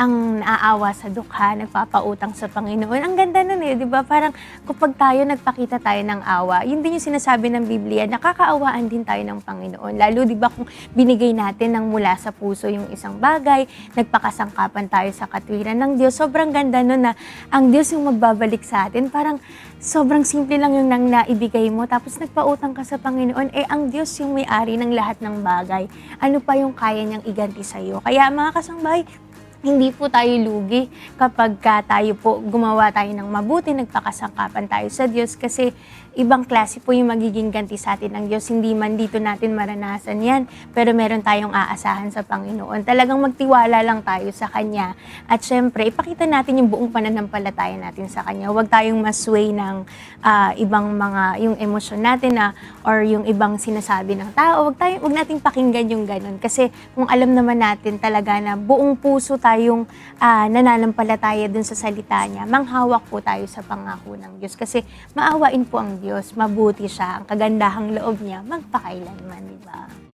ang naaawa sa dukha, nagpapautang sa Panginoon. Ang ganda nun eh, di ba? Parang kapag tayo nagpakita tayo ng awa, yun din yung sinasabi ng Biblia, nakakaawaan din tayo ng Panginoon. Lalo, di ba, kung binigay natin ng mula sa puso yung isang bagay, nagpakasangkapan tayo sa katwiran ng Diyos, sobrang ganda nun na ang Diyos yung magbabalik sa atin. Parang sobrang simple lang yung nang naibigay mo, tapos nagpautang ka sa Panginoon, eh ang Diyos yung may-ari ng lahat ng bagay. Ano pa yung kaya niyang iganti sa'yo? Kaya mga kasangbahay, hindi po tayo lugi kapag ka tayo po gumawa tayo ng mabuti, nagpakasangkapan tayo sa Diyos kasi ibang klase po yung magiging ganti sa atin ng Diyos. Hindi man dito natin maranasan yan, pero meron tayong aasahan sa Panginoon. Talagang magtiwala lang tayo sa Kanya. At syempre, ipakita natin yung buong pananampalataya natin sa Kanya. Huwag tayong masway ng ah, ibang mga, yung emosyon natin na, or yung ibang sinasabi ng tao. Huwag, tayo, huwag nating pakinggan yung ganun. Kasi kung alam naman natin talaga na buong puso tayong ah, nananampalataya dun sa salita niya, manghawak po tayo sa pangako ng Diyos. Kasi maawain po ang Diyos, mabuti siya, ang kagandahang loob niya, magpakailanman, di ba?